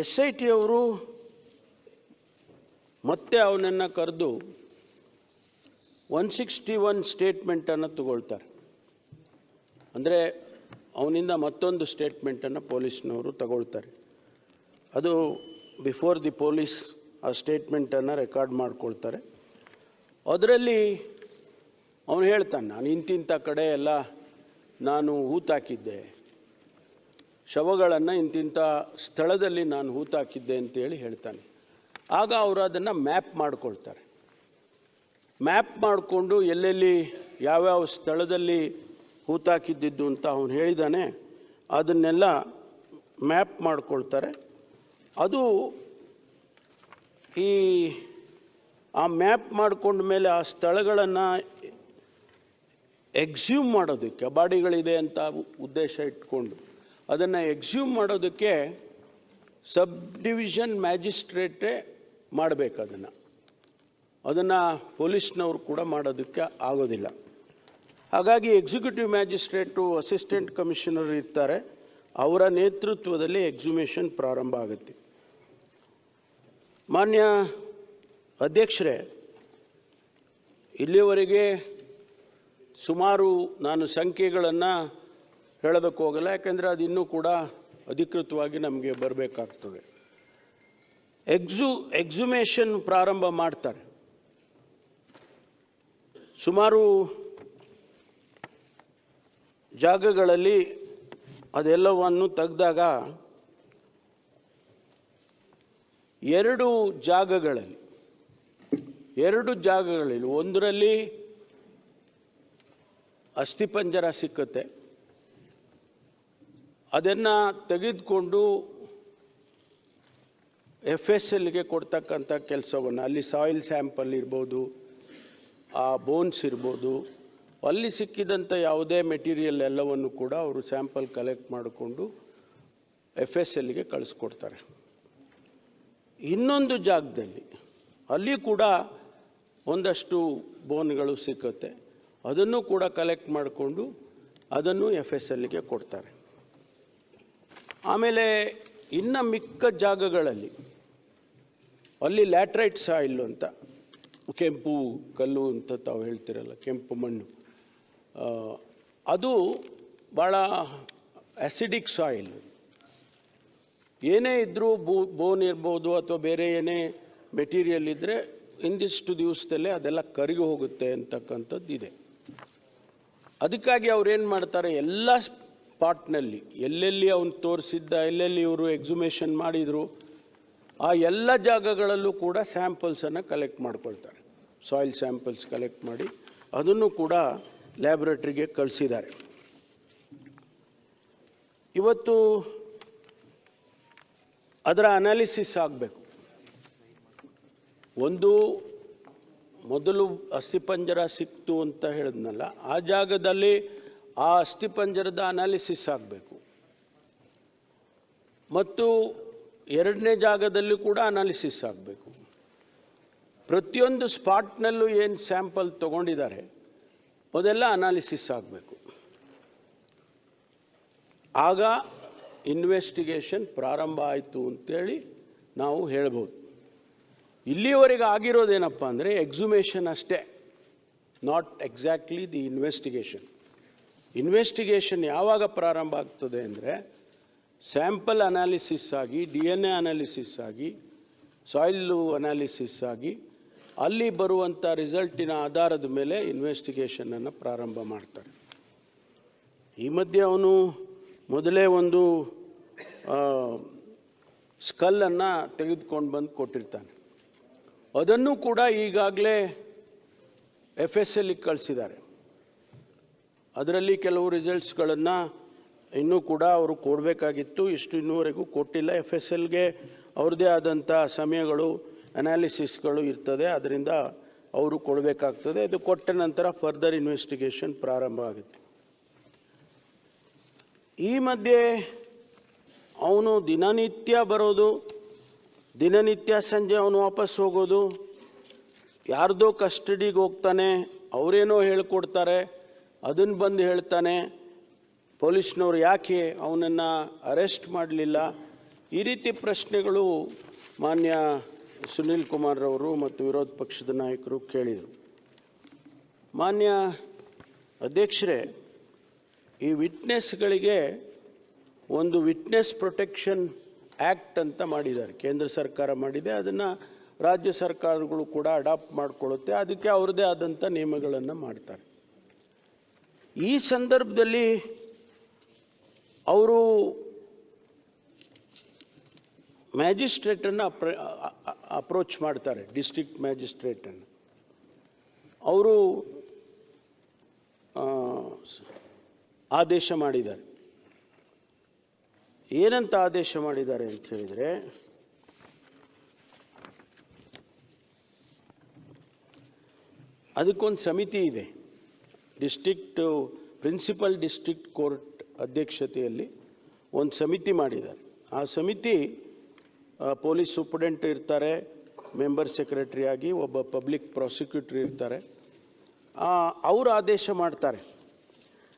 S I T ಅವರು ಮತ್ತೆ ಅವನನ್ನು ಕರೆದು ಒನ್ ಸಿಕ್ಸ್ಟಿ ಒನ್ ಸ್ಟೇಟ್ಮೆಂಟನ್ನು ತಗೊಳ್ತಾರೆ. ಅಂದರೆ ಅವನಿಂದ ಮತ್ತೊಂದು ಸ್ಟೇಟ್ಮೆಂಟನ್ನು ಪೊಲೀಸ್ನವರು ತಗೊಳ್ತಾರೆ. ಅದು ಬಿಫೋರ್ ದಿ ಪೊಲೀಸ್ ಆ ಸ್ಟೇಟ್ಮೆಂಟನ್ನು ರೆಕಾರ್ಡ್ ಮಾಡ್ಕೊಳ್ತಾರೆ. ಅದರಲ್ಲಿ ಅವನು ಹೇಳ್ತಾನೆ, ನಾನು ಇಂತಿಂಥ ಕಡೆ ಎಲ್ಲ ನಾನು ಹೂತಾಕಿದ್ದೆ. ಶವಗಳನ್ನು ಇಂತಿಂಥ ಸ್ಥಳದಲ್ಲಿ ನಾನು ಹೂತಾಕಿದ್ದೆ ಅಂತೇಳಿ ಹೇಳ್ತಾನೆ. ಆಗ ಅವರು ಅದನ್ನು ಮ್ಯಾಪ್ ಮಾಡ್ಕೊಳ್ತಾರೆ. ಮ್ಯಾಪ್ ಮಾಡಿಕೊಂಡು ಎಲ್ಲೆಲ್ಲಿ ಯಾವ್ಯಾವ ಸ್ಥಳದಲ್ಲಿ ಹೂತಾಕಿದ್ದಿದ್ದು ಅಂತ ಅವನು ಹೇಳಿದ್ದಾನೆ ಅದನ್ನೆಲ್ಲ ಮ್ಯಾಪ್ ಮಾಡ್ಕೊಳ್ತಾರೆ. ಅದು ಈ ಆ ಮ್ಯಾಪ್ ಮಾಡಿಕೊಂಡ ಮೇಲೆ ಆ ಸ್ಥಳಗಳನ್ನು ಎಕ್ಸ್ಯೂಮ್ ಮಾಡೋದಕ್ಕೆ ಬಾಡಿಗಳಿದೆ ಅಂತ ಉದ್ದೇಶ ಇಟ್ಕೊಂಡು ಅದನ್ನು ಎಕ್ಸ್ಯೂಮ್ ಮಾಡೋದಕ್ಕೆ ಸಬ್ ಡಿವಿಷನ್ ಮ್ಯಾಜಿಸ್ಟ್ರೇಟೇ ಮಾಡಬೇಕು ಅದನ್ನು. ಅದನ್ನು ಪೊಲೀಸ್ನವರು ಕೂಡ ಮಾಡೋದಕ್ಕೆ ಆಗೋದಿಲ್ಲ. ಹಾಗಾಗಿ ಎಕ್ಸಿಕ್ಯೂಟಿವ್ ಮ್ಯಾಜಿಸ್ಟ್ರೇಟು ಅಸಿಸ್ಟೆಂಟ್ ಕಮಿಷನರ್ ಇರ್ತಾರೆ. ಅವರ ನೇತೃತ್ವದಲ್ಲಿ ಎಕ್ಸುಮೇಷನ್ ಪ್ರಾರಂಭ ಆಗುತ್ತೆ. ಮಾನ್ಯ ಅಧ್ಯಕ್ಷರೇ ಇಲ್ಲಿಯವರೆಗೆ ಸುಮಾರು ನಾನು ಸಂಖ್ಯೆಗಳನ್ನು ಹೇಳೋದಕ್ಕೆ ಹೋಗಲ್ಲ, ಯಾಕೆಂದರೆ ಅದು ಇನ್ನೂ ಕೂಡ ಅಧಿಕೃತವಾಗಿ ನಮಗೆ ಬರಬೇಕಾಗ್ತದೆ. ಎಕ್ಸು, ಎಕ್ಸುಮೇಷನ್ ಪ್ರಾರಂಭ ಮಾಡ್ತಾರೆ. ಸುಮಾರು ಜಾಗಗಳಲ್ಲಿ ಅದೆಲ್ಲವನ್ನು ತೆಗೆದಾಗ ಎರಡು ಜಾಗಗಳಲ್ಲಿ ಎರಡು ಜಾಗಗಳಲ್ಲಿ, ಒಂದರಲ್ಲಿ ಅಸ್ಥಿಪಂಜರ ಸಿಕ್ಕುತ್ತೆ ಅದನ್ನು ತೆಗೆದುಕೊಂಡು ಎಫ್ ಎಸ್ ಎಲ್ಗೆ ಕೊಡ್ತಕ್ಕಂಥ ಕೆಲಸವನ್ನು, ಅಲ್ಲಿ ಸಾಯಿಲ್ ಸ್ಯಾಂಪಲ್ ಇರ್ಬೋದು, ಆ ಬೋನ್ಸ್ ಇರ್ಬೋದು, ಅಲ್ಲಿ ಸಿಕ್ಕಿದಂಥ ಯಾವುದೇ ಮೆಟೀರಿಯಲ್ ಎಲ್ಲವನ್ನು ಕೂಡ ಅವರು ಸ್ಯಾಂಪಲ್ ಕಲೆಕ್ಟ್ ಮಾಡಿಕೊಂಡು ಎಫ್ ಎಸ್ ಎಲ್ಗೆ ಕಳಿಸ್ಕೊಡ್ತಾರೆ. ಇನ್ನೊಂದು ಜಾಗದಲ್ಲಿ, ಅಲ್ಲಿ ಕೂಡ ಒಂದಷ್ಟು ಬೋನ್ಗಳು ಸಿಕ್ಕತ್ತೆ. ಅದನ್ನು ಕೂಡ ಕಲೆಕ್ಟ್ ಮಾಡಿಕೊಂಡು ಅದನ್ನು ಎಫ್ ಎಸ್ ಎಲ್ಗೆ ಕೊಡ್ತಾರೆ. ಆಮೇಲೆ ಇನ್ನು ಮಿಕ್ಕ ಜಾಗಗಳಲ್ಲಿ ಅಲ್ಲಿ ಲ್ಯಾಟ್ರೈಟ್ ಸಾಯಿಲ್ ಅಂತ, ಕೆಂಪು ಕಲ್ಲು ಅಂತ ತಾವು ಹೇಳ್ತಿರಲ್ಲ, ಕೆಂಪು ಮಣ್ಣು. ಅದು ಭಾಳ ಆ್ಯಸಿಡಿಕ್ ಸಾಯಿಲ್ ಏನೇ ಇದ್ದರೂ ಬೋ ಬೋನ್ ಇರ್ಬೋದು ಅಥವಾ ಬೇರೆ ಏನೇ ಮೆಟೀರಿಯಲ್ ಇದ್ದರೆ ಇಂದಿಷ್ಟು ದಿವಸದಲ್ಲೇ ಅದೆಲ್ಲ ಕರಗಿ ಹೋಗುತ್ತೆ ಅಂತಕ್ಕಂಥದ್ದು ಇದೆ ಅದಕ್ಕಾಗಿ ಅವ್ರು ಏನು ಮಾಡ್ತಾರೆ, ಎಲ್ಲ ಸ್ಪಾಟ್ನಲ್ಲಿ ಎಲ್ಲೆಲ್ಲಿ ಅವನು ತೋರಿಸಿದ್ದ, ಎಲ್ಲೆಲ್ಲಿ ಇವರು ಎಕ್ಸುಮೇಷನ್ ಮಾಡಿದರು, ಆ ಎಲ್ಲ ಜಾಗಗಳಲ್ಲೂ ಕೂಡ ಸ್ಯಾಂಪಲ್ಸನ್ನು ಕಲೆಕ್ಟ್ ಮಾಡ್ಕೊಳ್ತಾರೆ. ಸಾಯಿಲ್ ಸ್ಯಾಂಪಲ್ಸ್ ಕಲೆಕ್ಟ್ ಮಾಡಿ ಅದನ್ನು ಕೂಡ ಲ್ಯಾಬ್ರೇಟ್ರಿಗೆ ಕಳಿಸಿದ್ದಾರೆ. ಇವತ್ತು ಅದರ ಅನಾಲಿಸಿಸ್ ಆಗಬೇಕು. ಒಂದು ಮೊದಲು ಅಸ್ಥಿಪಂಜರ ಸಿಕ್ತು ಅಂತ ಹೇಳಿದ್ನಲ್ಲ, ಆ ಜಾಗದಲ್ಲಿ ಆ ಅಸ್ಥಿಪಂಜರದ ಅನಾಲಿಸಿಸ್ ಆಗಬೇಕು. ಮತ್ತು ಎರಡನೇ ಜಾಗದಲ್ಲಿ ಕೂಡ ಅನಾಲಿಸಿಸ್ ಆಗಬೇಕು. ಪ್ರತಿಯೊಂದು ಸ್ಪಾಟ್ನಲ್ಲೂ ಏನು ಸ್ಯಾಂಪಲ್ ತಗೊಂಡಿದ್ದಾರೆ, ಅದೆಲ್ಲ ಅನಾಲಿಸಿಸ್ ಆಗಬೇಕು. ಆಗ ಇನ್ವೆಸ್ಟಿಗೇಷನ್ ಪ್ರಾರಂಭ ಆಯಿತು ಅಂತೇಳಿ ನಾವು ಹೇಳ್ಬೋದು. ಇಲ್ಲಿಯವರೆಗೆ ಆಗಿರೋದೇನಪ್ಪ ಅಂದರೆ ಎಕ್ಸುಮೇಷನ್ ಅಷ್ಟೇ, not exactly the investigation. Investigation ಯಾವಾಗ ಪ್ರಾರಂಭ ಆಗ್ತದೆ ಅಂದರೆ ಸ್ಯಾಂಪಲ್ ಅನಾಲಿಸಿಸ್ ಆಗಿ ಡಿ ಎನ್ ಎ ಅನಾಲಿಸಿಸ್ ಆಗಿ ಸಾಯಿಲು ಅನಾಲಿಸಿಸ್ ಆಗಿ, ಅಲ್ಲಿ ಬರುವಂಥ ರಿಸಲ್ಟಿನ ಆಧಾರದ ಮೇಲೆ ಇನ್ವೆಸ್ಟಿಗೇಷನನ್ನು ಪ್ರಾರಂಭ ಮಾಡ್ತಾರೆ. ಈ ಮಧ್ಯೆ ಅವನು ಮೊದಲೇ ಒಂದು ಸ್ಕಲ್ಲನ್ನು ತೆಗೆದುಕೊಂಡು ಬಂದು ಕೊಟ್ಟಿರ್ತಾನೆ. ಅದನ್ನು ಕೂಡ ಈಗಾಗಲೇ ಎಫ್ ಎಸ್ ಎಲ್ಲಿಗೆ ಕಳಿಸಿದ್ದಾರೆ. ಅದರಲ್ಲಿ ಕೆಲವು ರಿಸಲ್ಟ್ಸ್ಗಳನ್ನು ಇನ್ನೂ ಕೂಡ ಅವರು ಕೊಡಬೇಕಾಗಿತ್ತು. ಇಷ್ಟು ಇನ್ನೂವರೆಗೂ ಕೊಟ್ಟಿಲ್ಲ. ಎಫ್ ಎಸ್ ಎಲ್ಗೆ ಅವ್ರದ್ದೇ ಆದಂಥ ಸಮಯಗಳು ಅನಾಲಿಸಿಸ್ಗಳು ಇರ್ತದೆ. ಅದರಿಂದ ಅವರು ಕೊಡಬೇಕಾಗ್ತದೆ. ಅದು ಕೊಟ್ಟ ನಂತರ ಫರ್ದರ್ ಇನ್ವೆಸ್ಟಿಗೇಷನ್ ಪ್ರಾರಂಭ ಆಗುತ್ತೆ. ಈ ಮಧ್ಯೆ ಅವನು ದಿನನಿತ್ಯ ಬರೋದು, ದಿನನಿತ್ಯ ಸಂಜೆ ಅವನು ವಾಪಸ್ ಹೋಗೋದು, ಯಾರ್ದೋ ಕಸ್ಟಡಿಗೆ ಹೋಗ್ತಾನೆ, ಅವರೇನೋ ಹೇಳ್ಕೊಡ್ತಾರೆ. ಅದನ್ನು ಬಂದು ಹೇಳ್ತಾನೆ, ಪೊಲೀಸ್ನವ್ರು ಯಾಕೆ ಅವನನ್ನು ಅರೆಸ್ಟ್ ಮಾಡಲಿಲ್ಲ? ಈ ರೀತಿ ಪ್ರಶ್ನೆಗಳು ಮಾನ್ಯ ಸುನೀಲ್ ಕುಮಾರ್ ಅವರು ಮತ್ತು ವಿರೋಧ ಪಕ್ಷದ ನಾಯಕರು ಕೇಳಿದರು. ಮಾನ್ಯ ಅಧ್ಯಕ್ಷರೇ, ಈ ವಿಟ್ನೆಸ್ಗಳಿಗೆ ಒಂದು ವಿಟ್ನೆಸ್ ಪ್ರೊಟೆಕ್ಷನ್ ಆ್ಯಕ್ಟ್ ಅಂತ ಮಾಡಿದ್ದಾರೆ. ಕೇಂದ್ರ ಸರ್ಕಾರ ಮಾಡಿದೆ, ಅದನ್ನು ರಾಜ್ಯ ಸರ್ಕಾರಗಳು ಕೂಡ ಅಡಾಪ್ಟ್ ಮಾಡಿಕೊಳ್ಳುತ್ತೆ, ಅದಕ್ಕೆ ಅವ್ರದ್ದೇ ಆದಂಥ ನಿಯಮಗಳನ್ನು ಮಾಡ್ತಾರೆ. ಈ ಸಂದರ್ಭದಲ್ಲಿ ಅವರು ಮ್ಯಾಜಿಸ್ಟ್ರೇಟನ್ನು ಅಪ್ರ ಅಪ್ರೋಚ್ ಮಾಡ್ತಾರೆ, ಡಿಸ್ಟ್ರಿಕ್ಟ್ ಮ್ಯಾಜಿಸ್ಟ್ರೇಟನ್ನು. ಅವರು ಆದೇಶ ಮಾಡಿದ್ದಾರೆ. ಏನಂತ ಆದೇಶ ಮಾಡಿದ್ದಾರೆ ಅಂತ ಹೇಳಿದರೆ, ಅದಕ್ಕೊಂದು ಸಮಿತಿ ಇದೆ. ಡಿಸ್ಟ್ರಿಕ್ಟ್ ಪ್ರಿನ್ಸಿಪಲ್ ಡಿಸ್ಟ್ರಿಕ್ಟ್ ಕೋರ್ಟ್ ಅಧ್ಯಕ್ಷತೆಯಲ್ಲಿ ಒಂದು ಸಮಿತಿ ಮಾಡಿದ್ದಾರೆ. ಆ ಸಮಿತಿ ಪೊಲೀಸ್ ಸೂಪರ್ಡೆಂಟ್ ಇರ್ತಾರೆ, ಮೆಂಬರ್ ಸೆಕ್ರೆಟರಿಯಾಗಿ ಒಬ್ಬ ಪಬ್ಲಿಕ್ ಪ್ರಾಸಿಕ್ಯೂಟರ್ ಇರ್ತಾರೆ. ಅವರು ಆದೇಶ ಮಾಡ್ತಾರೆ.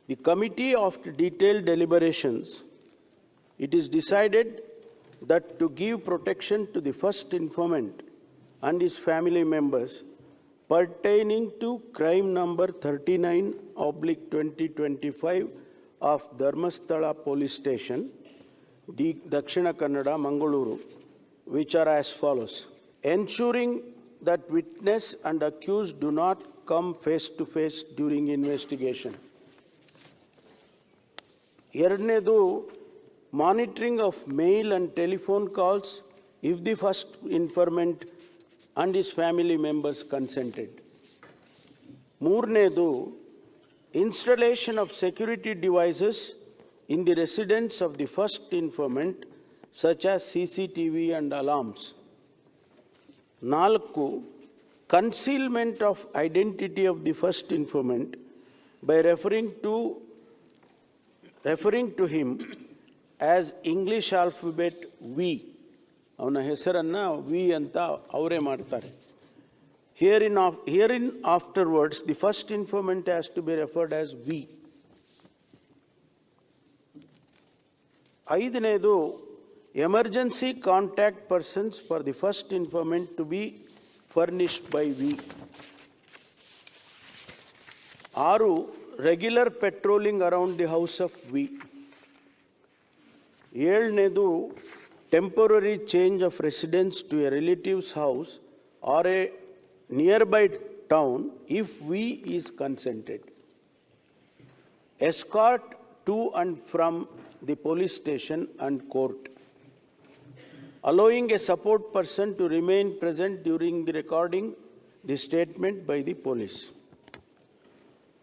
The committee of detail deliberations it is decided that to give protection to the first informant and his family members pertaining to crime number 39 oblique 2025 of Dharmasthala Police Station, the Dakshina Kannada, Mangaluru, which are as follows. Ensuring that witness and accused do not come face to face during investigation. ಎರಡನೇದು monitoring of mail and telephone calls if the first informant and his family members consented. Moornedu, installation of security devices in the residence of the first informant, such as CCTV and alarms. Nalku, concealment of identity of the first informant by referring to, referring to him as English alphabet V ಅವನ ಹೆಸರನ್ನು V ಅಂತ ಅವರೇ ಮಾಡ್ತಾರೆ. Here in of here in afterwards the first informant has to be referred as V ಐದನೇದು emergency contact persons for the first informant to be furnished by V ಆರು regular patrolling around the house of V ಏಳನೇದು temporary change of residence to a relative's house or a nearby town if we is consented. Escort to and from the police station and court. Allowing a support person to remain present during the recording the statement by the police.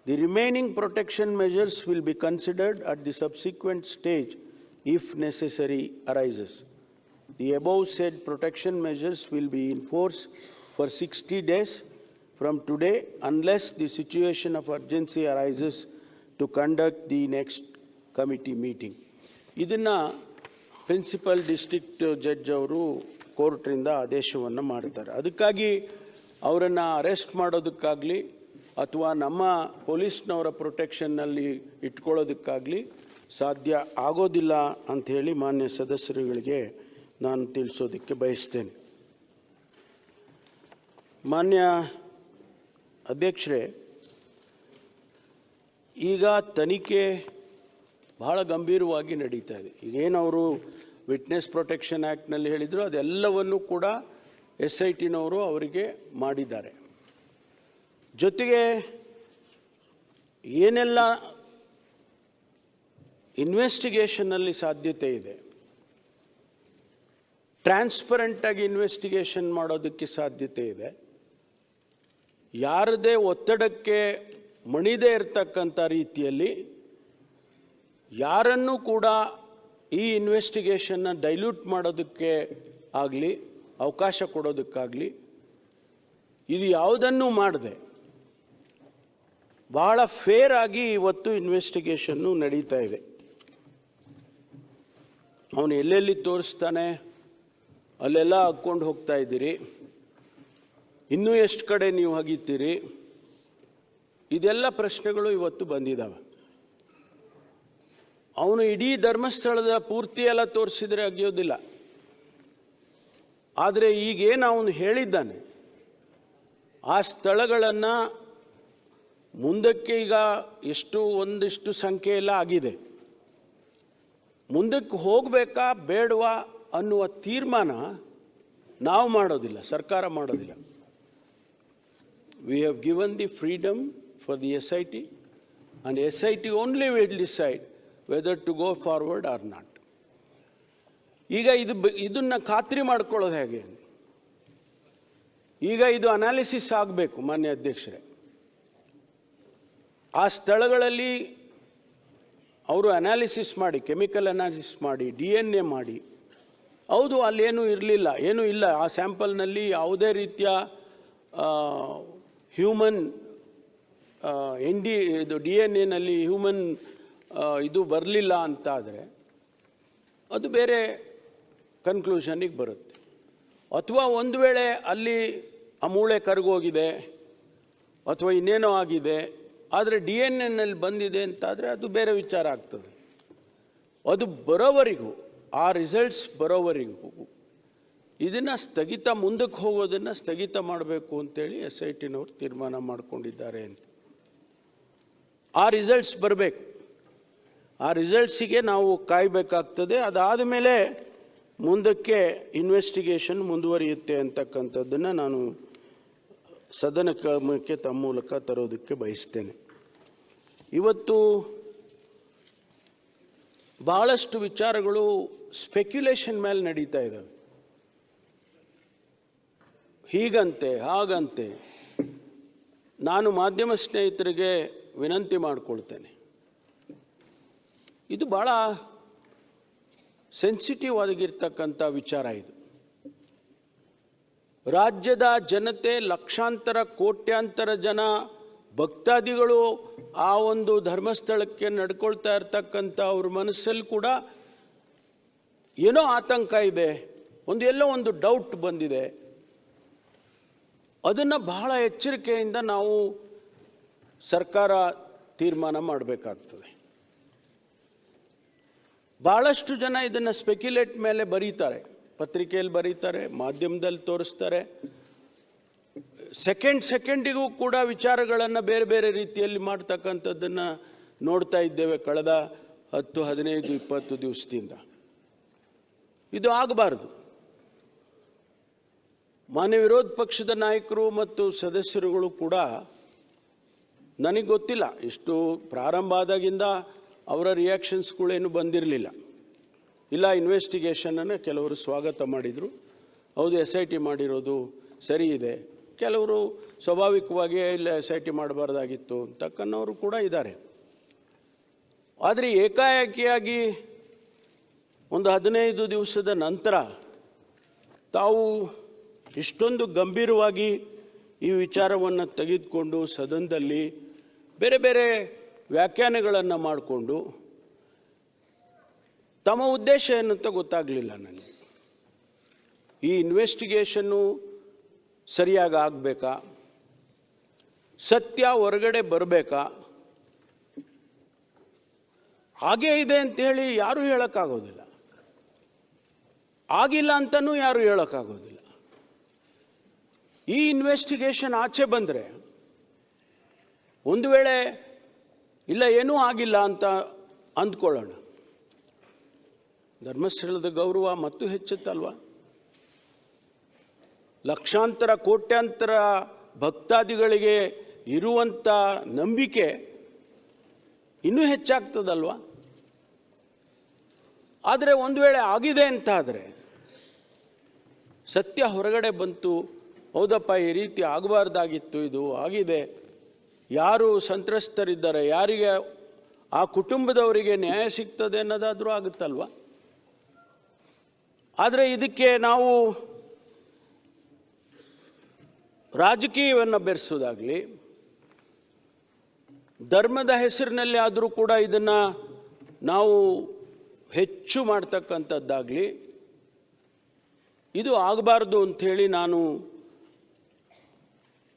The remaining protection measures will be considered at the subsequent stage if necessary arises. The above said protection measures will be in force for 60 days from today unless the situation of urgency arises to conduct the next committee meeting. ಇದನ್ನು principal district judge ಅವರು ಕೋರ್ಟ್ರಿಂದ ಆದೇಶವನ್ನು ಮಾಡ್ತಾರೆ ಅದಕ್ಕಾಗಿ ಅವರನ್ನು arrest ಮಾಡೋದಕ್ಕಾಗಲಿ ಅಥವಾ ನಮ್ಮ ಪೊಲೀಸ್ನವರ ಪ್ರೊಟೆಕ್ಷನ್ನಲ್ಲಿ ಇಟ್ಕೊಳ್ಳೋದಕ್ಕಾಗಲಿ ಸಾಧ್ಯ ಆಗೋದಿಲ್ಲ ಅಂಥೇಳಿ ಮಾನ್ಯ ಸದಸ್ಯರುಗಳಿಗೆ ನಾನು ತಿಳಿಸೋದಕ್ಕೆ ಬಯಸ್ತೇನೆ. ಮಾನ್ಯ ಅಧ್ಯಕ್ಷರೇ, ಈಗ ತನಿಖೆ ಬಹಳ ಗಂಭೀರವಾಗಿ ನಡೀತಾ ಇದೆ. ಈಗೇನು ಅವರು ವಿಟ್ನೆಸ್ ಪ್ರೊಟೆಕ್ಷನ್ ಆ್ಯಕ್ಟ್ನಲ್ಲಿ ಹೇಳಿದರು, ಅದೆಲ್ಲವನ್ನು ಕೂಡ ಎಸ್ ಐ ಟಿನವರು ಅವರಿಗೆ ಮಾಡಿದ್ದಾರೆ. ಜೊತೆಗೆ ಏನೆಲ್ಲ ಇನ್ವೆಸ್ಟಿಗೇಷನ್ನಲ್ಲಿ ಸಾಧ್ಯತೆ ಇದೆ ಟ್ರಾನ್ಸ್ಪರೆಂಟಾಗಿ ಇನ್ವೆಸ್ಟಿಗೇಷನ್ ಮಾಡೋದಕ್ಕೆ ಸಾಧ್ಯತೆ ಇದೆ. ಯಾರದೇ ಒತ್ತಡಕ್ಕೆ ಮಣಿದೇ ಇರತಕ್ಕಂಥ ರೀತಿಯಲ್ಲಿ ಯಾರನ್ನೂ ಕೂಡ ಈ ಇನ್ವೆಸ್ಟಿಗೇಷನ್ನ ಡೈಲ್ಯೂಟ್ ಮಾಡೋದಕ್ಕೆ ಆಗಲಿ, ಅವಕಾಶ ಕೊಡೋದಕ್ಕಾಗಲಿ, ಇದು ಯಾವುದನ್ನೂ ಮಾಡದೆ. ಬಹಳ ಫೇರ್ ಆಗಿ ಇವತ್ತು ಇನ್ವೆಸ್ಟಿಗೇಷನ್ನು ನಡೀತಾ ಇದೆ. ಅವನು ಎಲ್ಲೆಲ್ಲಿ ತೋರಿಸ್ತಾನೆ? ಅಲ್ಲೆಲ್ಲ ಹಾಕ್ಕೊಂಡು ಹೋಗ್ತಾ ಇದ್ದೀರಿ. ಇನ್ನೂ ಎಷ್ಟು ಕಡೆ ನೀವು ಹಗಿತೀರಿ? ಇದೆಲ್ಲ ಪ್ರಶ್ನೆಗಳು ಇವತ್ತು ಬಂದಿದ್ದಾವೆ ಅವನು ಇಡೀ ಧರ್ಮಸ್ಥಳದ ಪೂರ್ತಿ ಎಲ್ಲ ತೋರಿಸಿದ್ರೆ ಅಗಿಯೋದಿಲ್ಲ ಆದರೆ ಈಗೇನು ಅವನು ಹೇಳಿದ್ದಾನೆ, ಆ ಸ್ಥಳಗಳನ್ನು ಮುಂದಕ್ಕೆ ಈಗ ಎಷ್ಟು ಒಂದಿಷ್ಟು ಸಂಖ್ಯೆ ಎಲ್ಲ ಆಗಿದೆ. ಮುಂದಕ್ಕೆ ಹೋಗಬೇಕಾ ಬೇಡವಾ? ಅನ್ನುವ ತೀರ್ಮಾನ ನಾವು ಮಾಡೋದಿಲ್ಲ, ಸರ್ಕಾರ ಮಾಡೋದಿಲ್ಲ. We have given the freedom for the S I T and S I T only will decide whether to go forward or not ಈಗ ಇದು ಇದನ್ನು ಖಾತ್ರಿ ಮಾಡ್ಕೊಳ್ಳೋದು ಹೇಗೆ? ಈಗ ಇದು ಅನಾಲಿಸಿಸ್ ಆಗಬೇಕು ಮಾನ್ಯ ಅಧ್ಯಕ್ಷರೇ. ಆ ಸ್ಥಳಗಳಲ್ಲಿ ಅವರು ಅನಾಲಿಸಿಸ್ ಮಾಡಿ ಕೆಮಿಕಲ್ ಅನಾಲಿಸಿಸ್ ಮಾಡಿ ಡಿ ಎನ್ ಎ ಮಾಡಿ ಹೌದು ಅಲ್ಲೇನೂ ಇರಲಿಲ್ಲ, ಏನೂ ಇಲ್ಲ. ಆ ಸ್ಯಾಂಪಲ್ನಲ್ಲಿ ಯಾವುದೇ ರೀತಿಯ ಹ್ಯೂಮನ್ ಎನ್ ಡಿ, ಇದು ಡಿ ಎನ್ ಎನಲ್ಲಿ ಹ್ಯೂಮನ್ ಇದು ಬರಲಿಲ್ಲ ಅಂತಾದರೆ ಅದು ಬೇರೆ ಕನ್ಕ್ಲೂಷನಿಗೆ ಬರುತ್ತೆ. ಅಥವಾ ಒಂದು ವೇಳೆ ಅಲ್ಲಿ ಆ ಮೂಳೆ ಕರಗೋಗಿದೆ, ಅಥವಾ ಇನ್ನೇನೋ ಆಗಿದೆ, ಆದರೆ ಡಿ ಎನ್ ಎನ್ನಲ್ಲಿ ಬಂದಿದೆ ಅಂತಾದರೆ ಅದು ಬೇರೆ ವಿಚಾರ ಆಗ್ತದೆ. ಅದು ಬರೋವರೆಗೂ ಆ ರಿಸಲ್ಟ್ಸ್ ಬರೋವರೆಗೂ ಇದನ್ನು ಸ್ಥಗಿತ ಮುಂದಕ್ಕೆ ಹೋಗೋದನ್ನು ಸ್ಥಗಿತ ಮಾಡಬೇಕು ಅಂತೇಳಿ ಎಸ್ ಐ ಟಿನವರು ತೀರ್ಮಾನ ಮಾಡಿಕೊಂಡಿದ್ದಾರೆ ಅಂತ. ಆ ರಿಸಲ್ಟ್ಸ್ ಬರಬೇಕು. ಆ ರಿಸಲ್ಟ್ಸಿಗೆ ನಾವು ಕಾಯಬೇಕಾಗ್ತದೆ. ಅದಾದ ಮೇಲೆ ಮುಂದಕ್ಕೆ ಇನ್ವೆಸ್ಟಿಗೇಷನ್ ಮುಂದುವರಿಯುತ್ತೆ ಅಂತಕ್ಕಂಥದ್ದನ್ನು ನಾನು ಸದನ ಕ್ರಮಕ್ಕೆ ತಮ್ಮ ಮೂಲಕ ತರೋದಕ್ಕೆ ಬಯಸ್ತೇನೆ. ಇವತ್ತು ಬಹಳಷ್ಟು ವಿಚಾರಗಳು ಸ್ಪೆಕ್ಯುಲೇಷನ್ ಮೇಲೆ ನಡೀತಾ ಇದ್ದಾವೆ ಹೀಗಂತೆ, ಹಾಗಂತೆ. ನಾನು ಮಾಧ್ಯಮ ಸ್ನೇಹಿತರಿಗೆ ವಿನಂತಿ ಮಾಡಿಕೊಳ್ತೇನೆ. ಇದು ಭಾಳ ಸೆನ್ಸಿಟಿವ್ ಆಗಿರ್ತಕ್ಕಂಥ ವಿಚಾರ ಇದು. ರಾಜ್ಯದ ಜನತೆ ಲಕ್ಷಾಂತರ, ಕೋಟ್ಯಾಂತರ ಜನ ಭಕ್ತಾದಿಗಳು ಆ ಒಂದು ಧರ್ಮಸ್ಥಳಕ್ಕೆ ನಡ್ಕೊಳ್ತಾ ಇರ್ತಕ್ಕಂಥ ಅವ್ರ ಮನಸ್ಸಲ್ಲಿ ಕೂಡ ಏನೋ ಆತಂಕ ಇದೆ. ಒಂದು ಎಲ್ಲೋ ಒಂದು ಡೌಟ್ ಬಂದಿದೆ. ಅದನ್ನು ಬಹಳ ಎಚ್ಚರಿಕೆಯಿಂದ ನಾವು ಸರ್ಕಾರ ತೀರ್ಮಾನ ಮಾಡಬೇಕಾಗ್ತದೆ. ಭಾಳಷ್ಟು ಜನ ಇದನ್ನು ಸ್ಪೆಕ್ಯುಲೇಟ್ ಮೇಲೆ ಬರೀತಾರೆ. ಪತ್ರಿಕೆಯಲ್ಲಿ ಬರೀತಾರೆ, ಮಾಧ್ಯಮದಲ್ಲಿ ತೋರಿಸ್ತಾರೆ. ಸೆಕೆಂಡ್ ಸೆಕೆಂಡಿಗೂ ಕೂಡ ವಿಚಾರಗಳನ್ನು ಬೇರೆ ಬೇರೆ ರೀತಿಯಲ್ಲಿ ಮಾಡ್ತಕ್ಕಂಥದ್ದನ್ನು ನೋಡ್ತಾ ಇದ್ದೇವೆ ಕಳೆದ ಹತ್ತು, ಹದಿನೈದು, ಇಪ್ಪತ್ತು ದಿವಸದಿಂದ. ಇದು ಆಗಬಾರ್ದು. ಮಾನ್ಯ ವಿರೋಧ ಪಕ್ಷದ ನಾಯಕರು ಮತ್ತು ಸದಸ್ಯರುಗಳು ಕೂಡ ನನಗೆ ಗೊತ್ತಿಲ್ಲ. ಇಷ್ಟು ಪ್ರಾರಂಭ ಆದಾಗಿಂದ ಅವರ ರಿಯಾಕ್ಷನ್ಸ್ಗಳೇನು ಬಂದಿರಲಿಲ್ಲ. ಇಲ್ಲ ಇನ್ವೆಸ್ಟಿಗೇಷನನ್ನು ಕೆಲವರು ಸ್ವಾಗತ ಮಾಡಿದರು. ಹೌದು ಎಸ್ ಐ ಟಿ ಮಾಡಿರೋದು ಸರಿ ಇದೆ. ಕೆಲವರು ಸ್ವಾಭಾವಿಕವಾಗಿ ಇಲ್ಲ ಎಸ್ ಐ ಟಿ ಮಾಡಬಾರ್ದಾಗಿತ್ತು ಅಂತಕ್ಕನ್ನೋರು ಕೂಡ ಇದ್ದಾರೆ. ಆದರೆ ಏಕಾಏಕಿಯಾಗಿ ಒಂದು ಹದಿನೈದು ದಿವಸದ ನಂತರ ತಾವು ಇಷ್ಟೊಂದು ಗಂಭೀರವಾಗಿ ಈ ವಿಚಾರವನ್ನು ತೆಗೆದುಕೊಂಡು ಸದನದಲ್ಲಿ ಬೇರೆ ಬೇರೆ ವ್ಯಾಖ್ಯಾನಗಳನ್ನು ಮಾಡಿಕೊಂಡು ತಮ್ಮ ಉದ್ದೇಶ ಏನಂತ ಗೊತ್ತಾಗಲಿಲ್ಲ ನನಗೆ. ಈ ಇನ್ವೆಸ್ಟಿಗೇಷನ್ನು ಸರಿಯಾಗಿ ಆಗಬೇಕಾ? ಸತ್ಯ ಹೊರಗಡೆ ಬರಬೇಕಾ? ಹಾಗೇ ಇದೆ ಅಂತೇಳಿ ಯಾರೂ ಹೇಳೋಕ್ಕಾಗೋದಿಲ್ಲ. ಆಗಿಲ್ಲ ಅಂತಲೂ ಯಾರೂ ಹೇಳೋಕ್ಕಾಗೋದಿಲ್ಲ. ಈ ಇನ್ವೆಸ್ಟಿಗೇಷನ್ ಆಚೆ ಬಂದರೆ ಒಂದು ವೇಳೆ ಇಲ್ಲ ಏನೂ ಆಗಿಲ್ಲ ಅಂತ ಅಂದ್ಕೊಳ್ಳೋಣ. ಧರ್ಮಸ್ಥಳದ ಗೌರವ ಮತ್ತು ಹೆಚ್ಚುತ್ತಲ್ವ? ಲಕ್ಷಾಂತರ, ಕೋಟ್ಯಾಂತರ ಭಕ್ತಾದಿಗಳಿಗೆ ಇರುವಂಥ ನಂಬಿಕೆ ಇನ್ನೂ ಹೆಚ್ಚಾಗ್ತದಲ್ವ? ಆದರೆ ಒಂದು ವೇಳೆ ಆಗಿದೆ ಅಂತಾದರೆ ಸತ್ಯ ಹೊರಗಡೆ ಬಂತು, ಹೌದಪ್ಪ, ಈ ರೀತಿ ಆಗಬಾರ್ದಾಗಿತ್ತು, ಇದು ಆಗಿದೆ. ಯಾರು ಸಂತ್ರಸ್ತರಿದ್ದಾರೆ, ಯಾರಿಗೆ ಆ ಕುಟುಂಬದವರಿಗೆ ನ್ಯಾಯ ಸಿಗ್ತದೆ ಅನ್ನೋದಾದರೂ ಆಗುತ್ತಲ್ವ? ಆದರೆ ಇದಕ್ಕೆ ನಾವು ರಾಜಕೀಯವನ್ನು ಬೆರೆಸೋದಾಗಲಿ ಧರ್ಮದ ಹೆಸರಿನಲ್ಲಿ ಆದರೂ ಕೂಡ ಇದನ್ನು ನಾವು ಹೆಚ್ಚು ಮಾಡ್ತಕ್ಕಂಥದ್ದಾಗಲಿ, ಇದು ಆಗಬಾರ್ದು ಅಂಥೇಳಿ ನಾನು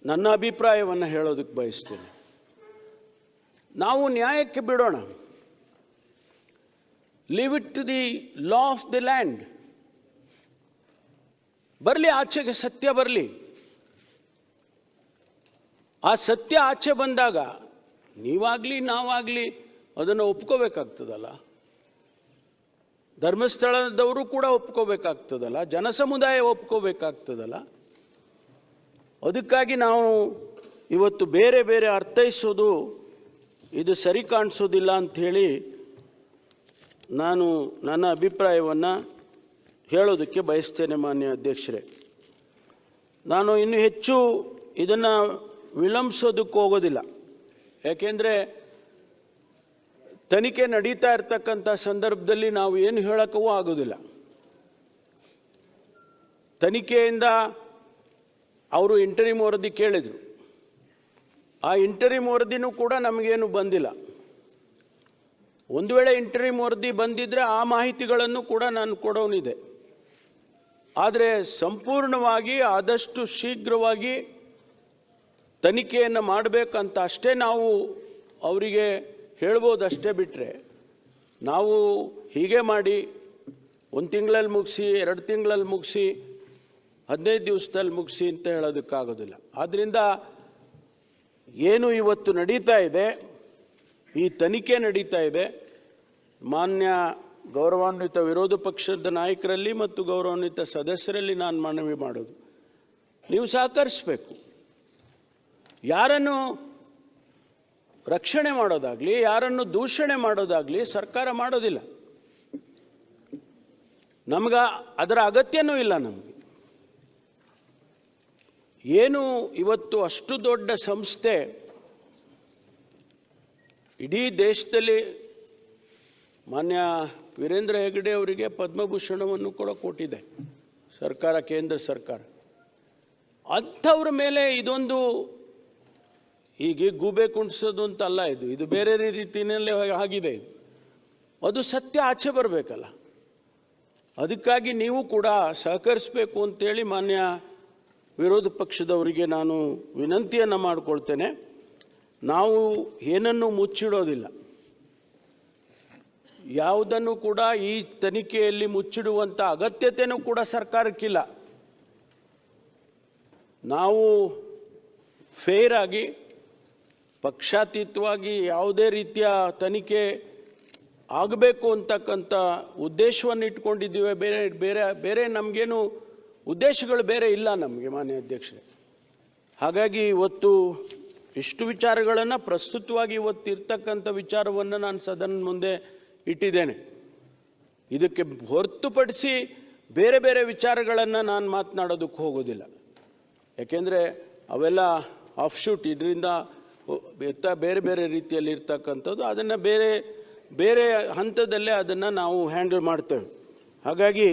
ನನ್ನ ಅಭಿಪ್ರಾಯವನ್ನು ಹೇಳೋದಕ್ಕೆ ಬಯಸ್ತೇನೆ. ನಾವು ನ್ಯಾಯಕ್ಕೆ ಬಿಡೋಣ. Leave it to the law of the land ಬರಲಿ, ಆಚೆಗೆ ಸತ್ಯ ಬರಲಿ. ಆ ಸತ್ಯ ಆಚೆ ಬಂದಾಗ ನೀವಾಗಲಿ, ನಾವಾಗಲಿ ಅದನ್ನು ಒಪ್ಕೋಬೇಕಾಗ್ತದಲ್ಲ? ಧರ್ಮಸ್ಥಳದವರು ಕೂಡ ಒಪ್ಕೋಬೇಕಾಗ್ತದಲ್ಲ? ಜನಸಮುದಾಯ ಒಪ್ಕೋಬೇಕಾಗ್ತದಲ್ಲ? ಅದಕ್ಕಾಗಿ ನಾವು ಇವತ್ತು ಬೇರೆ ಬೇರೆ ಅರ್ಥೈಸೋದು ಇದು ಸರಿ ಕಾಣಿಸೋದಿಲ್ಲ ಅಂಥೇಳಿ ನಾನು ನನ್ನ ಅಭಿಪ್ರಾಯವನ್ನು ಹೇಳೋದಕ್ಕೆ ಬಯಸ್ತೇನೆ ಮಾನ್ಯ ಅಧ್ಯಕ್ಷರೇ. ನಾನು ಇನ್ನು ಹೆಚ್ಚು ಇದನ್ನು ವಿಳಂಬಿಸೋದಕ್ಕೆ ಹೋಗೋದಿಲ್ಲ. ಯಾಕೆಂದರೆ ತನಿಖೆ ನಡೀತಾ ಇರ್ತಕ್ಕಂಥ ಸಂದರ್ಭದಲ್ಲಿ ನಾವು ಏನು ಹೇಳೋಕ್ಕೂ ಆಗೋದಿಲ್ಲ. ತನಿಖೆಯಿಂದ ಅವರು ಇಂಟರಿಮ್ ವರದಿ ಕೇಳಿದರು. ಆ ಇಂಟರಿಮ್ ವರದಿನೂ ಕೂಡ ನಮಗೇನು ಬಂದಿಲ್ಲ. ಒಂದು ವೇಳೆ ಇಂಟರಿಮ್ ವರದಿ ಬಂದಿದ್ದರೆ ಆ ಮಾಹಿತಿಗಳನ್ನು ಕೂಡ ನಾನು ಕೊಡೋನಿದೆ. ಆದರೆ ಸಂಪೂರ್ಣವಾಗಿ ಆದಷ್ಟು ಶೀಘ್ರವಾಗಿ ತನಿಖೆಯನ್ನು ಮಾಡಬೇಕಂತ ಅಷ್ಟೇ ನಾವು ಅವರಿಗೆ ಹೇಳ್ಬೋದು ಅಷ್ಟೇ ಬಿಟ್ಟರೆ ನಾವು ಹೀಗೆ ಮಾಡಿ ಒಂದು ತಿಂಗಳಲ್ಲಿ ಮುಗಿಸಿ, ಎರಡು ತಿಂಗಳಲ್ಲಿ ಮುಗಿಸಿ, ಹದಿನೈದು ದಿವಸದಲ್ಲಿ ಮುಗಿಸಿ ಅಂತ ಹೇಳೋದಕ್ಕಾಗೋದಿಲ್ಲ. ಆದ್ದರಿಂದ ಏನು ಇವತ್ತು ನಡೀತಾ ಇದೆ, ಈ ತನಿಖೆ ನಡೀತಾ ಇದೆ, ಮಾನ್ಯ ಗೌರವಾನ್ವಿತ ವಿರೋಧ ಪಕ್ಷದ ನಾಯಕರಲ್ಲಿ ಮತ್ತು ಗೌರವಾನ್ವಿತ ಸದಸ್ಯರಲ್ಲಿ ನಾನು ಮನವಿ ಮಾಡೋದು. ನೀವು ಸಹಕರಿಸಬೇಕು. ಯಾರನ್ನು ರಕ್ಷಣೆ ಮಾಡೋದಾಗಲಿ, ಯಾರನ್ನು ದೂಷಣೆ ಮಾಡೋದಾಗಲಿ ಸರ್ಕಾರ ಮಾಡೋದಿಲ್ಲ. ನಮ್ಗೆ ಅದರ ಅಗತ್ಯನೂ ಇಲ್ಲ ನಮಗೆ. ಏನು ಇವತ್ತು ಅಷ್ಟು ದೊಡ್ಡ ಸಂಸ್ಥೆ ಇಡೀ ದೇಶದಲ್ಲಿ ಮಾನ್ಯ ವೀರೇಂದ್ರ ಹೆಗಡೆ ಅವರಿಗೆ ಪದ್ಮಭೂಷಣವನ್ನು ಕೂಡ ಕೊಟ್ಟಿದೆ, ಸರ್ಕಾರ, ಕೇಂದ್ರ ಸರ್ಕಾರ. ಅಂಥವ್ರ ಮೇಲೆ ಇದೊಂದು ಹೀಗೆ ಗೂಬೆ ಕುಣಿಸೋದು ಅಂತ ಅಲ್ಲ ಇದು. ಇದು ಬೇರೆ ರೀತಿಯಲ್ಲಿ ಆಗಿದೆ ಇದು. ಅದು ಸತ್ಯ ಆಚೆ ಬರಬೇಕಲ್ಲ. ಅದಕ್ಕಾಗಿ ನೀವು ಕೂಡ ಸಹಕರಿಸಬೇಕು ಅಂತೇಳಿ ಮಾನ್ಯ ವಿರೋಧ ಪಕ್ಷದವರಿಗೆ ನಾನು ವಿನಂತಿಯನ್ನು ಮಾಡಿಕೊಳ್ತೇನೆ. ನಾವು ಏನನ್ನು ಮುಚ್ಚಿಡೋದಿಲ್ಲ. ಯಾವುದನ್ನು ಕೂಡ ಈ ತನಿಖೆಯಲ್ಲಿ ಮುಚ್ಚಿಡುವಂಥ ಅಗತ್ಯತೆಯೂ ಕೂಡ ಸರ್ಕಾರಕ್ಕಿಲ್ಲ. ನಾವು ಫೇರ್ ಆಗಿ ಪಕ್ಷಾತೀತವಾಗಿ ಯಾವುದೇ ರೀತಿಯ ತನಿಖೆ ಆಗಬೇಕು ಅಂತಕ್ಕಂಥ ಉದ್ದೇಶವನ್ನು ಇಟ್ಕೊಂಡಿದ್ದೀವಿ. ಬೇರೆ ಬೇರೆ ಬೇರೆ ನಮಗೇನು ಉದ್ದೇಶಗಳು ಬೇರೆ ಇಲ್ಲ ನಮಗೆ ಮಾನ್ಯ ಅಧ್ಯಕ್ಷರೇ. ಹಾಗಾಗಿ ಇವತ್ತು ಇಷ್ಟು ವಿಚಾರಗಳನ್ನು ಪ್ರಸ್ತುತವಾಗಿ ಇವತ್ತು ಇರ್ತಕ್ಕಂಥ ವಿಚಾರವನ್ನು ನಾನು ಸದನ ಮುಂದೆ ಇಟ್ಟಿದ್ದೇನೆ. ಇದಕ್ಕೆ ಹೊರತುಪಡಿಸಿ ಬೇರೆ ಬೇರೆ ವಿಚಾರಗಳನ್ನು ನಾನು ಮಾತನಾಡೋದಕ್ಕೆ ಹೋಗೋದಿಲ್ಲ. ಯಾಕೆಂದರೆ ಅವೆಲ್ಲ ಆಫ್ಶೂಟ್ ಇದರಿಂದ ಎತ್ತ ಬೇರೆ ಬೇರೆ ರೀತಿಯಲ್ಲಿ ಇರ್ತಕ್ಕಂಥದ್ದು ಅದನ್ನು ಬೇರೆ ಬೇರೆ ಹಂತದಲ್ಲೇ ಅದನ್ನು ನಾವು ಹ್ಯಾಂಡಲ್ ಮಾಡ್ತೇವೆ. ಹಾಗಾಗಿ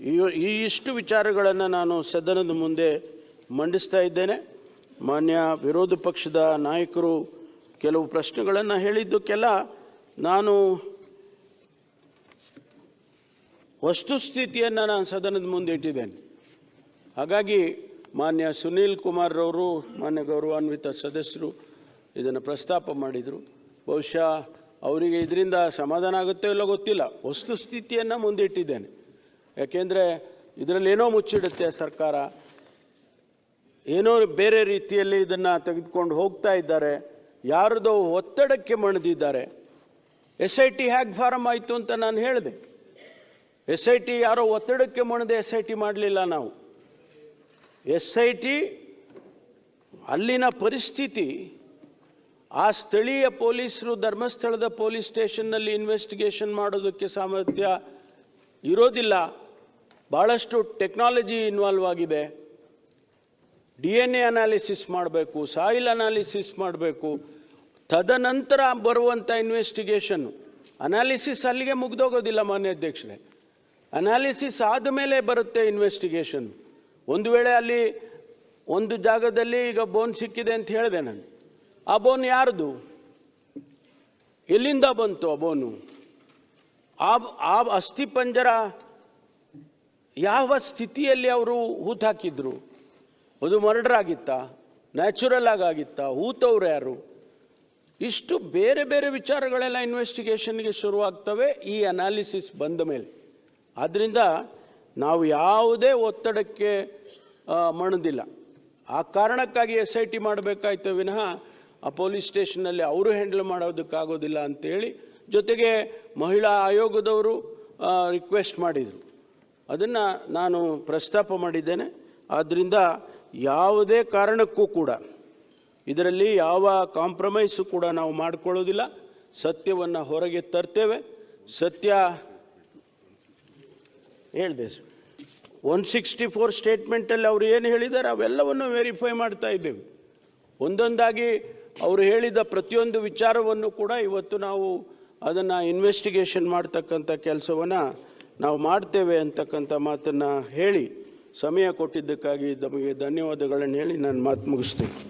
ಈ ಈ ಇಷ್ಟು ವಿಚಾರಗಳನ್ನು ನಾನು ಸದನದ ಮುಂದೆ ಮಂಡಿಸ್ತಾ ಇದ್ದೇನೆ. ಮಾನ್ಯ ವಿರೋಧ ಪಕ್ಷದ ನಾಯಕರು ಕೆಲವು ಪ್ರಶ್ನೆಗಳನ್ನು ಹೇಳಿದ್ದಕ್ಕೆಲ್ಲ ನಾನು ವಸ್ತುಸ್ಥಿತಿಯನ್ನು ನಾನು ಸದನದ ಮುಂದೆ ಇಟ್ಟಿದ್ದೇನೆ. ಹಾಗಾಗಿ ಮಾನ್ಯ ಸುನೀಲ್ ಕುಮಾರ್ರವರು, ಮಾನ್ಯ ಗೌರವಾನ್ವಿತ ಸದಸ್ಯರು ಇದನ್ನು ಪ್ರಸ್ತಾಪ ಮಾಡಿದರು. ಬಹುಶಃ ಅವರಿಗೆ ಇದರಿಂದ ಸಮಾಧಾನ ಆಗುತ್ತೋ ಇಲ್ಲೋ ಗೊತ್ತಿಲ್ಲ. ವಸ್ತುಸ್ಥಿತಿಯನ್ನು ಮುಂದಿಟ್ಟಿದ್ದೇನೆ. ಯಾಕೆಂದರೆ ಇದರಲ್ಲಿ ಏನೋ ಮುಚ್ಚಿಡುತ್ತೆ ಸರ್ಕಾರ. ಏನೋ ಬೇರೆ ರೀತಿಯಲ್ಲಿ ಇದನ್ನು ತೆಗೆದುಕೊಂಡು ಹೋಗ್ತಾ ಇದ್ದಾರೆ. ಯಾರದೋ ಒತ್ತಡಕ್ಕೆ ಮಣಿದಿದ್ದಾರೆ. ಎಸ್ ಐ ಟಿ ಹ್ಯಾಗ್ ಫಾರಮ್ ಆಯಿತು ಅಂತ ನಾನು ಹೇಳಿದೆ. ಎಸ್ ಐ ಟಿ ಯಾರೋ ಒತ್ತಡಕ್ಕೆ ಮಣದೆ ಎಸ್ ಐ ಟಿ ಮಾಡಲಿಲ್ಲ ನಾವು. ಎಸ್ ಐ ಟಿ ಅಲ್ಲಿನ ಪರಿಸ್ಥಿತಿ ಆ ಸ್ಥಳೀಯ ಪೊಲೀಸರು ಧರ್ಮಸ್ಥಳದ ಪೊಲೀಸ್ ಸ್ಟೇಷನ್ನಲ್ಲಿ ಇನ್ವೆಸ್ಟಿಗೇಷನ್ ಮಾಡೋದಕ್ಕೆ ಸಾಮರ್ಥ್ಯ ಇರೋದಿಲ್ಲ. ಭಾಳಷ್ಟು ಟೆಕ್ನಾಲಜಿ ಇನ್ವಾಲ್ವ್ ಆಗಿದೆ. ಡಿ ಎನ್ ಎ ಅನಾಲಿಸಿಸ್ ಮಾಡಬೇಕು ಸಾಯಿಲ್ ಅನಾಲಿಸಿಸ್ ಮಾಡಬೇಕು. ತದನಂತರ ಬರುವಂಥ ಇನ್ವೆಸ್ಟಿಗೇಷನ್ನು ಅನಾಲಿಸಿಸ್ ಅಲ್ಲಿಗೆ ಮುಗ್ದೋಗೋದಿಲ್ಲ ಮಾನ್ಯ ಅಧ್ಯಕ್ಷರೇ. ಅನಾಲಿಸಿಸ್ ಆದಮೇಲೆ ಬರುತ್ತೆ ಇನ್ವೆಸ್ಟಿಗೇಷನ್ ಒಂದು ವೇಳೆ ಅಲ್ಲಿ ಒಂದು ಜಾಗದಲ್ಲಿ ಈಗ ಬೋನ್ ಸಿಕ್ಕಿದೆ ಅಂತ ಹೇಳಿದೆ ನಾನು. ಆ ಬೋನ್ ಯಾರ್ದು? ಎಲ್ಲಿಂದ ಬಂತು ಆ ಬೋನು ಆ ಆ ಅಸ್ಥಿಪಂಜರ ಯಾವ ಸ್ಥಿತಿಯಲ್ಲಿ ಅವರು ಹೂತು ಹಾಕಿದ್ರು? ಅದು ಮರ್ಡರ್ ಆಗಿತ್ತಾ ನ್ಯಾಚುರಲ್ ಆಗಿ ಆಗಿತ್ತಾ ಹೂತವ್ರು ಯಾರು? ಇಷ್ಟು ಬೇರೆ ಬೇರೆ ವಿಚಾರಗಳೆಲ್ಲ ಇನ್ವೆಸ್ಟಿಗೇಷನ್ಗೆ ಶುರುವಾಗ್ತವೆ, ಈ ಅನಾಲಿಸಿಸ್ ಬಂದ ಮೇಲೆ. ಆದ್ದರಿಂದ ನಾವು ಯಾವುದೇ ಒತ್ತಡಕ್ಕೆ ಮಣದಿಲ್ಲ. ಆ ಕಾರಣಕ್ಕಾಗಿ ಎಸ್ ಐ ಟಿ ಮಾಡಬೇಕಾಯ್ತು ವಿನಃ ಆ ಪೊಲೀಸ್ ಸ್ಟೇಷನ್ನಲ್ಲಿ ಅವರು ಹ್ಯಾಂಡಲ್ ಮಾಡೋದಕ್ಕಾಗೋದಿಲ್ಲ ಅಂತೇಳಿ ಜೊತೆಗೆ ಮಹಿಳಾ ಆಯೋಗದವರು ರಿಕ್ವೆಸ್ಟ್ ಮಾಡಿದರು. ಅದನ್ನು ನಾನು ಪ್ರಸ್ತಾಪ ಮಾಡಿದ್ದೇನೆ. ಆದ್ದರಿಂದ ಯಾವುದೇ ಕಾರಣಕ್ಕೂ ಕೂಡ ಇದರಲ್ಲಿ ಯಾವ ಕಾಂಪ್ರಮೈಸು ಕೂಡ ನಾವು ಮಾಡಿಕೊಳ್ಳೋದಿಲ್ಲ. ಸತ್ಯವನ್ನು ಹೊರಗೆ ತರ್ತೇವೆ. ಸತ್ಯ ಹೇಳಿದೆ ಸರ್. ಒನ್ ಸಿಕ್ಸ್ಟಿ ಫೋರ್ ಸ್ಟೇಟ್ಮೆಂಟಲ್ಲಿ ಅವರು ಏನು ಹೇಳಿದ್ದಾರೆ ಅವೆಲ್ಲವನ್ನು ವೆರಿಫೈ ಮಾಡ್ತಾ ಇದ್ದೇವೆ. ಒಂದೊಂದಾಗಿ ಅವರು ಹೇಳಿದ ಪ್ರತಿಯೊಂದು ವಿಚಾರವನ್ನು ಕೂಡ ಇವತ್ತು ನಾವು ಅದನ್ನು ಇನ್ವೆಸ್ಟಿಗೇಷನ್ ಮಾಡ್ತಕ್ಕಂಥ ಕೆಲಸವನ್ನು ನಾವು ಮಾಡ್ತೇವೆ ಅಂತಕ್ಕಂಥ ಮಾತನ್ನು ಹೇಳಿ, ಸಮಯ ಕೊಟ್ಟಿದ್ದಕ್ಕಾಗಿ ನಮಗೆ ಧನ್ಯವಾದಗಳನ್ನು ಹೇಳಿ ನಾನು ಮಾತು ಮುಗಿಸ್ತೀನಿ.